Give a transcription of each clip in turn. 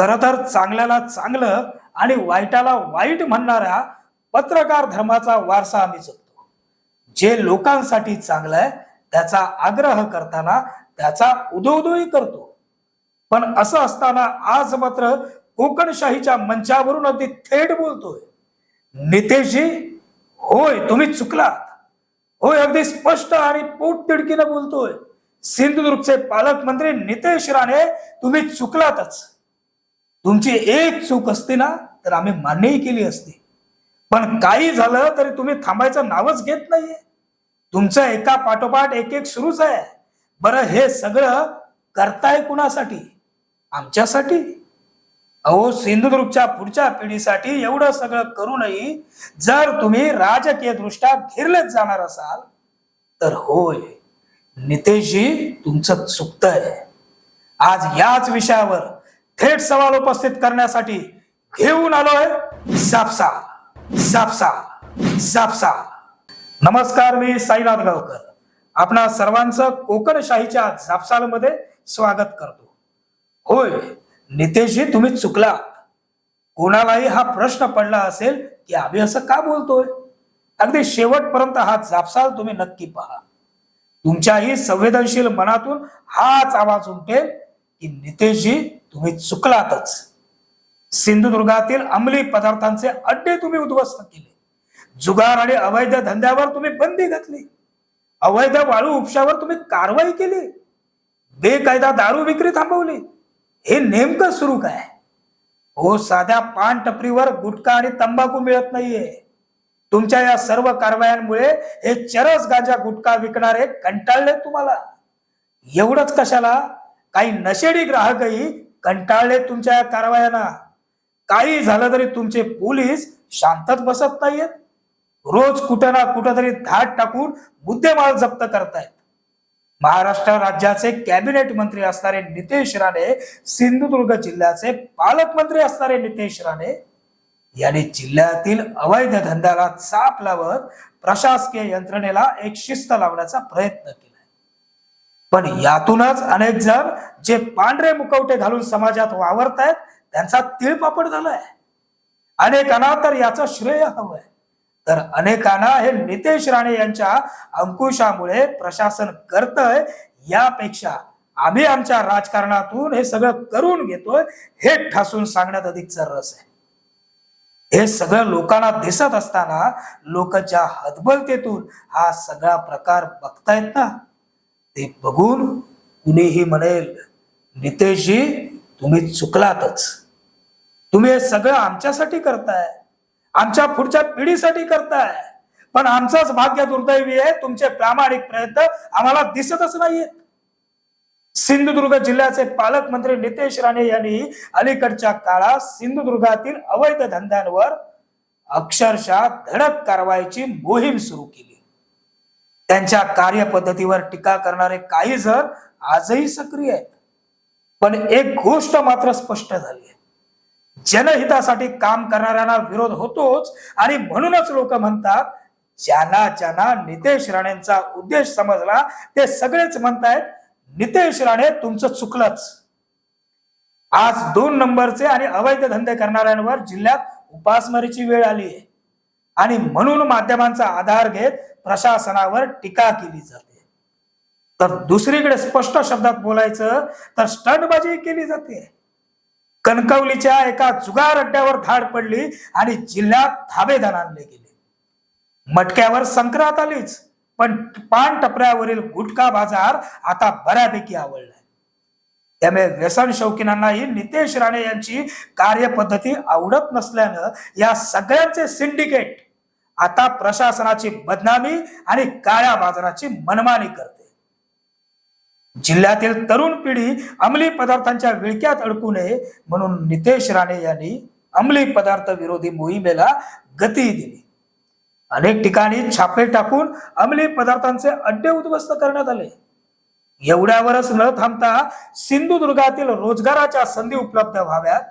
खर तर चांगल्याला चांगलं आणि वाईटाला वाईट म्हणणाऱ्या पत्रकार धर्माचा वारसा आम्ही जगतो जे लोकांसाठी चांगलं आहे त्याचा आग्रह करताना त्याचा उदोउदोही करतो. पण असं असताना आज मात्र कोकणशाहीच्या मंचावरून अगदी थेट बोलतोय. नितेशजी होय तुम्ही चुकलात. होय अगदी स्पष्ट आणि पोटतिडकीनं बोलतोय. सिंधुदुर्गचे पालकमंत्री नितेश राणे तुम्ही चुकलातच. तुमची एक चूक असती ना तर आम्ही मान्यही केली असती. पण काही झालं तरी तुम्ही थांबायचं नावच घेत नाहीये. तुमचं एका पाठोपाठ एक एक सुरूच आहे. बरं हे सगळं करताय कुणासाठी? आमच्यासाठी? अहो सिंधुदुर्गच्या पुढच्या पिढीसाठी एवढं सगळं करूनही जर तुम्ही राजकीय दृष्ट्या घिरलेच जाणार असाल तर होय नितेशजी तुमचं चुकतंय. आज याच विषयावर थेट सवाल उपस्थित करण्यासाठी घेऊन आलोय सापसा सापसा सापसा नमस्कार मी साईनाथ गावकर. आपणा सर्वांचं कोकणशाहीच्या झापसालमध्ये स्वागत करतो. होय नितेशजी तुम्ही चुकला. कोणालाही हा प्रश्न पडला असेल की आम्ही असं का बोलतोय? अगदी शेवटपर्यंत हा झापसाल तुम्ही नक्की पहा. तुमच्याही संवेदनशील मनातून हाच आवाज उमटेल की नितेशजी तुम्ही चुकलातच. सिंधुदुर्गातील अंमली पदार्थांचे अड्डे तुम्ही उद्ध्वस्त केले. जुगार आणि अवैध धंद्यावर तुम्ही बंदी घातली. अवैध वाळू उपशावर तुम्ही कारवाई केली. बेकायदा दारू विक्री थांबवली. हे नेमकं सुरू काय? हो साध्या पान टपरीवर गुटखा आणि तंबाखू मिळत नाहीये. तुमच्या या सर्व कारवायांमुळे हे चरस गांजा गुटखा विकणारे कंटाळले तुम्हाला. एवढंच कशाला? काही नशेडी ग्राहकही कंटाळले तुमच्या या कारवायांना. काही झालं तरी तुमचे पोलीस शांतच बसत नाहीयेत. रोज कुठं ना कुठं तरी धाड टाकून मुद्देमाल जप्त करतायत. महाराष्ट्र राज्याचे कॅबिनेट मंत्री असणारे नितेश राणे सिंधुदुर्ग जिल्ह्याचे पालकमंत्री असणारे नितेश राणे यांनी जिल्ह्यातील अवैध धंद्याला चाप लावत प्रशासकीय यंत्रणेला एक शिस्त लावण्याचा प्रयत्न केला. पण यातूनच अनेक जण जे पांढरे मुकवटे घालून समाजात वावरतायत त्यांचा तिळपापड झालाय. अनेकांना तर याचं श्रेय हवंय. तर अनेकांना हे नितेश राणे यांच्या अंकुशामुळे प्रशासन करतय यापेक्षा आम्ही आमच्या राजकारणातून हे सगळं करून घेतोय हे ठासून सांगण्यात अधिकचा रस आहे. हे सगळं लोकांना दिसत असताना लोक ज्या हतबलतेतून हा सगळा प्रकार बघतायत ना ते बघून कुणीही म्हणेल नितेशजी तुम्ही चुकलातच. तुम्ही हे सगळं आमच्यासाठी करताय. आमच्या पुढच्या पिढीसाठी करताय. पण आमचंच भाग्य दुर्दैवी आहे. तुमचे प्रामाणिक प्रयत्न आम्हाला दिसतच नाहीयेत. सिंधुदुर्ग जिल्ह्याचे पालकमंत्री नितेश राणे यांनी अलीकडच्या काळात सिंधुदुर्गातील अवैध धंद्यांवर अक्षरशः धडक कारवाईची मोहीम सुरू केली. त्यांच्या कार्यपद्धतीवर टीका करणारे काही जण आजही सक्रिय आहेत. पण एक गोष्ट मात्र स्पष्ट झाली आहे. जनहितासाठी काम करणाऱ्यांना विरोध होतोच आणि म्हणूनच लोक म्हणतात ज्यांना ज्यांना नितेश राणेंचा उद्देश समजला ते सगळेच म्हणतायत नितेश राणे तुमचं चुकलंच. आज दोन नंबरचे आणि अवैध धंदे करणाऱ्यांवर जिल्ह्यात उपासमारीची वेळ आली आहे. आणि म्हणून माध्यमांचा आधार घेत प्रशासनावर टीका केली जाते. तर दुसरीकडे स्पष्ट शब्दात बोलायचं तर स्टंटबाजी केली जाते. कणकवलीच्या एका जुगार अड्ड्यावर धाड पडली आणि जिल्ह्यात धाबेदान आणले गेले. मटक्यावर संक्रांत आलीच पण पान टपऱ्यावरील गुटखा बाजार आता बऱ्यापैकी आवडलाय. त्यामुळे व्यसन शौकीनांनाही नितेश राणे यांची कार्यपद्धती आवडत नसल्यानं या सगळ्यांचे सिंडिकेट आता प्रशासनाची बदनामी आणि काळ्या बाजाराची मनमानी करते. जिल्ह्यातील तरुण पिढी अंमली पदार्थांच्या विळक्यात अडकू नये म्हणून नितेश राणे यांनी अंमली पदार्थ विरोधी मोहिमेला गती दिली. अनेक ठिकाणी छापे टाकून अंमली पदार्थांचे अड्डे उद्ध्वस्त करण्यात आले. एवढ्यावरच न थांबता सिंधुदुर्गातील रोजगाराच्या संधी उपलब्ध व्हाव्यात.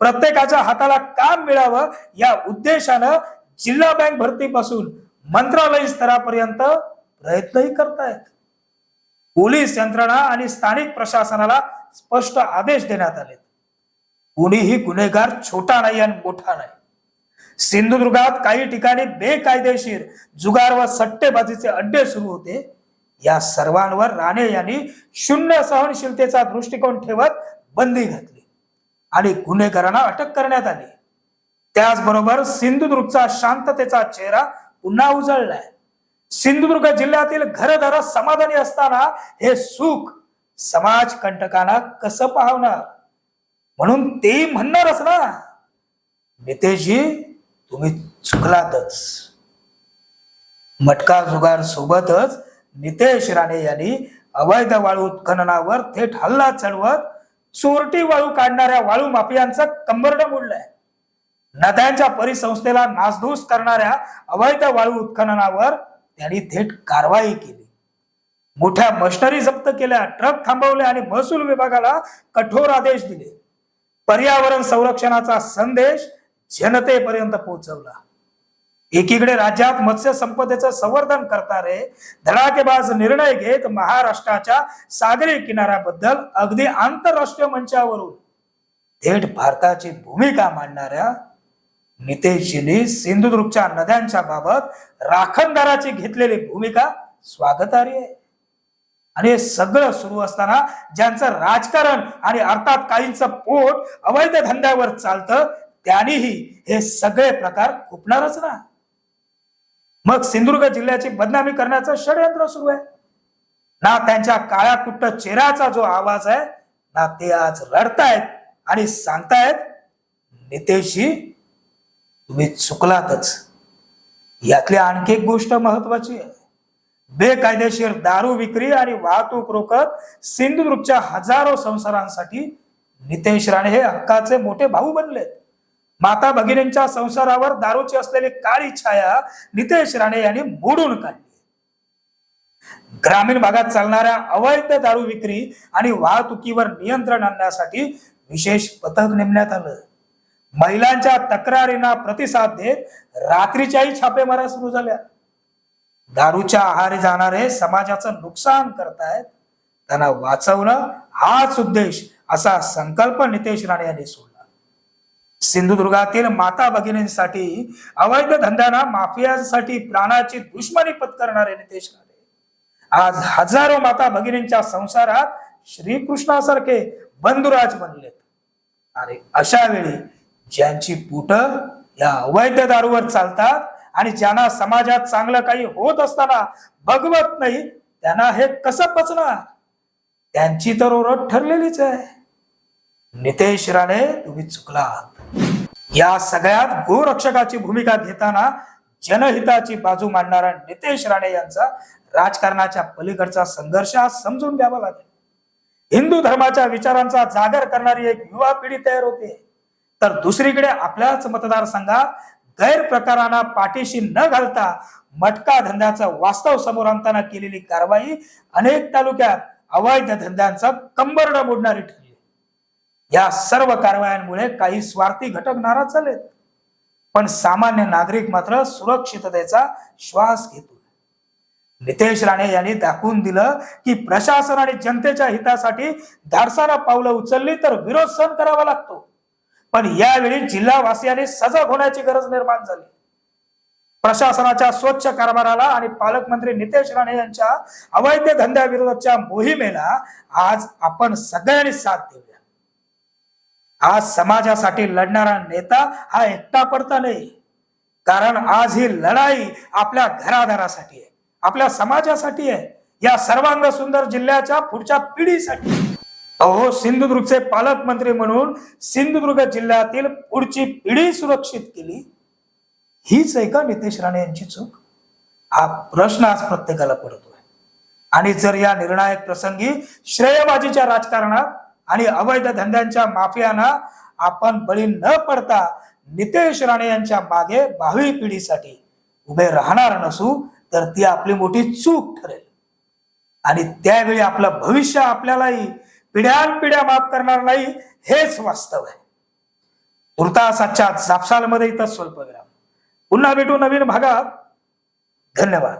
प्रत्येकाच्या हाताला काम मिळावं या उद्देशानं जिल्हा बँक भरतीपासून मंत्रालय स्तरापर्यंत प्रयत्नही करतायत. पोलीस यंत्रणा आणि स्थानिक प्रशासनाला स्पष्ट आदेश देण्यात आले कुणीही गुन्हेगार छोटा नाही आणि मोठा नाही. सिंधुदुर्गात काही ठिकाणी बेकायदेशीर जुगार व सट्टेबाजीचे अड्डे सुरू होते. या सर्वांवर राणे यांनी शून्य सहनशीलतेचा दृष्टिकोन ठेवत बंदी घातली आणि गुन्हेगारांना अटक करण्यात आली. त्याचबरोबर सिंधुदुर्गचा शांततेचा चेहरा पुन्हा उजळलाय. सिंधुदुर्ग जिल्ह्यातील घरदार समाधानी असताना हे सुख समाज कंटकांना कसं पाहणार? म्हणून ते म्हणणारच ना. नितेशजी तुम्ही चुकलातच. मटका जुगार सोबतच नितेश राणे यांनी अवैध वाळू उत्खननावर थेट हल्ला चढवत चोरटी वाळू काढणाऱ्या वाळू माफियांचा कंबरड मोडलंय. नद्यांच्या परिसंस्थेला नासधूस करणाऱ्या अवैध वाळू उत्खननावर त्यांनी थेट कारवाई केली. मोठ्या मशनरी जप्त केल्या ट्रक थांबवले आणि महसूल विभागाला कठोर आदेश दिले. पर्यावरण संरक्षणाचा संदेश जनतेपर्यंत पोहोचवला. एकीकडे राज्यात मत्स्य संपदेचं संवर्धन करणारे धडाकेबाज निर्णय घेत महाराष्ट्राच्या सागरी किनाऱ्याबद्दल अगदी आंतरराष्ट्रीय मंचावरून थेट भारताची भूमिका मांडणाऱ्या नितेशजींनी सिंधुदुर्गच्या नद्यांच्या बाबत राखणदाराची घेतलेली भूमिका स्वागतार्ह आहे. आणि हे सगळं सुरू असताना ज्यांचं राजकारण आणि अर्थात काहींचं पोट अवैध धंद्यावर चालतं त्यांनीही हे सगळे प्रकार खुपणारच ना. मग सिंधुदुर्ग जिल्ह्याची बदनामी करण्याचं षडयंत्र सुरू आहे. ना त्यांच्या काळ्या कुट्ट चेहऱ्याचा जो आवाज आहे ना ते आज रडतायत आणि सांगतायत नितेशजी तुम्ही चुकलातच. यातली आणखी एक गोष्ट महत्वाची आहे. बेकायदेशीर दारू विक्री आणि वाहतूक रोखत सिंधुदुर्गच्या हजारो संसारांसाठी नितेश राणे हे हक्काचे मोठे भाऊ बनले माता भगिनींच्या संसारावर दारूची असलेली काळी छाया नितेश राणे यांनी मोडून काढली. ग्रामीण भागात चालणाऱ्या अवैध दारू विक्री आणि वाहतुकीवर नियंत्रण आणण्यासाठी विशेष पथक नेमण्यात आलं. महिलांच्या तक्रारींना प्रतिसाद देत रात्रीच्याही छापेमाऱ्या सुरू झाल्या. दारूच्या आहारी जाणारे समाजाचं नुकसान करतायत. त्यांना वाचवणं हाच उद्देश असा संकल्प नितेश राणे यांनी सोडला. सिंधुदुर्गातील माता भगिनींसाठी अवैध धंद्यांना माफियासाठी प्राणाची दुश्मनी पत्करणारे नितेश राणे. आज हजारो माता भगिनींच्या संसारात श्रीकृष्णासारखे बंधुराज बनलेत. आणि अशा वेळी ज्यांची पुट या अवैध दारूवर चालतात आणि ज्यांना समाजात चांगलं काही होत असताना बघवत नाही त्यांना हे कसं पचणार? त्यांची तर ओरड ठरलेलीच आहे. नितेश राणे तुम्ही चुकलात. या सगळ्यात गोरक्षकाची भूमिका घेताना जनहिताची बाजू मांडणारा नितेश राणे यांचा राजकारणाच्या पलीकडचा संघर्ष समजून घ्यावा लागेल. हिंदू धर्माच्या विचारांचा जागर करणारी एक युवा पिढी तयार होते. तर दुसरीकडे आपल्याच मतदारसंघात गैरप्रकारांना पाठीशी न घालता मटका धंद्याचं वास्तव समोर आणताना केलेली कारवाई अनेक तालुक्यात अवैध धंद्यांचा कंबरड मोडणारी ठरली. या सर्व कारवायांमुळे काही स्वार्थी घटक नाराज झालेत. पण सामान्य नागरिक मात्र सुरक्षिततेचा श्वास घेतो नितेश राणे यांनी दाखवून दिलं की प्रशासन आणि जनतेच्या हितासाठी धाडसानं पावलं उचलली तर विरोध सहन करावा लागतो. पण यावेळी जिल्हावासियांनी सजग होण्याची गरज निर्माण झाली. प्रशासनाच्या स्वच्छ कारभाराला आणि पालकमंत्री नितेश राणे यांच्या अवैध धंद्याविरोधाच्या मोहिमेला आज आपण सगळ्यांनी साथ देऊया. आज समाजासाठी लढणारा नेता हा एकटा पडता नाही. कारण आज ही लढाई आपल्या घरादारासाठी आहे आपल्या समाजासाठी आहे. या सर्वांग सुंदर जिल्ह्याच्या पुढच्या पिढीसाठी. अहो सिंधुदुर्गचे पालकमंत्री म्हणून सिंधुदुर्ग जिल्ह्यातील पुढची पिढी सुरक्षित केली. हीच आहे का नितेश राणे यांची चूक. हा प्रश्न आज प्रत्येकाला पडतोय. आणि जर या निर्णायक प्रसंगी श्रेयबाजीच्या राजकारणात आणि अवैध धंद्यांच्या माफियांना आपण बळी न पडता नितेश राणे यांच्या मागे भावी पिढीसाठी उभे राहणार नसू तर ती आपली मोठी चूक ठरेल. आणि त्यावेळी आपलं भविष्य आपल्यालाही पिढ्यानपिढ्या माफ करणार नाही हेच वास्तव आहे. तुर्तासाच्या जापसालमध्ये इथं स्वल्पग्राम पुन्हा भेटू नवीन भागात. धन्यवाद.